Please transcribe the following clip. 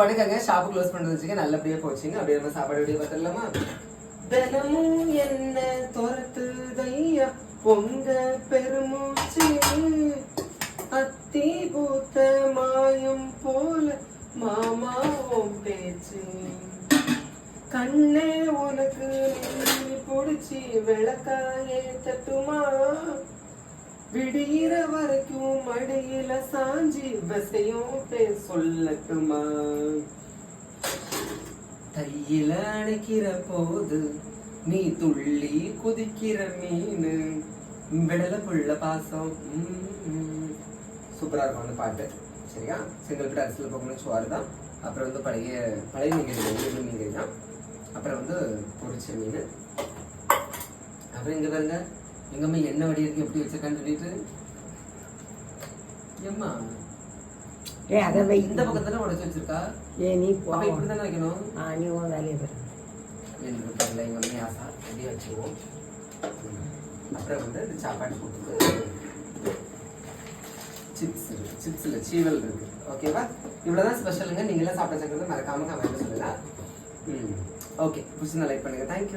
படுக்கங்க shop close பண்றது வச்சுக்க நல்லபடியா போச்சுங்க. அப்படியே நம்ம சாப்பாடு அப்படியே பார்த்துடலாமா? தினமும் என்ன துரத்துதையா பொங்க பெருமூச்சு அத்தி பூத்த மாயம் போல மாமாவும் பேச்சு. கண்ணே உனக்கு நீ புடிச்சி விளக்காயே தட்டுமா? விடியிற வரைக்கும் மடியில சாஞ்சி விசையும் பேர் சொல்லட்டுமா? கையில அணைக்கிற போது நீ துள்ளி குதிக்கிற மீனு. விடல புள்ள பாசம். ம், சூப்பரா இருக்கும் அந்த பாட்டு. சரியா? செங்கல்பட்டு அரசியல் போகணும்னு சுவாருதான் தான். அப்புறம் வந்து பழைய பழைய மீன்கள் உருளை மீன்கள் தான். அப்புறம் வந்து பொரிச்ச மீன். அப்புறம் இங்க பாருங்க. எங்கம்மா என்ன வடி இருக்கு எப்படி வச்சிருக்கான்னு சொல்லிட்டு? ஏம்மா ஏ அதை வை. இந்த பக்கத்துல உடைச்சு வச்சிருக்கா? ஏ நீ போ. அப்ப இப்படி தானே வைக்கணும்? ஆ நீ உன் வேலையை பாரு. என்று தெரியல எங்க அம்மா ஆசா. அப்படியே வச்சுக்குவோம். ம். அப்புறம் வந்து இந்த சாப்பாடு போட்டு சிப்ஸ் இருக்கு சிப்ஸ் இல்லை சீவல் இருக்கு. ஓகேவா இவ்வளவுதான் ஸ்பெஷலுங்க நீங்க எல்லாம் சாப்பிட சங்கிறது மறக்காம கமெண்ட் சொல்லுங்க. ம். ஓகே பிடிச்சிருந்தா லைக் பண்ணுங்க. தேங்க்யூ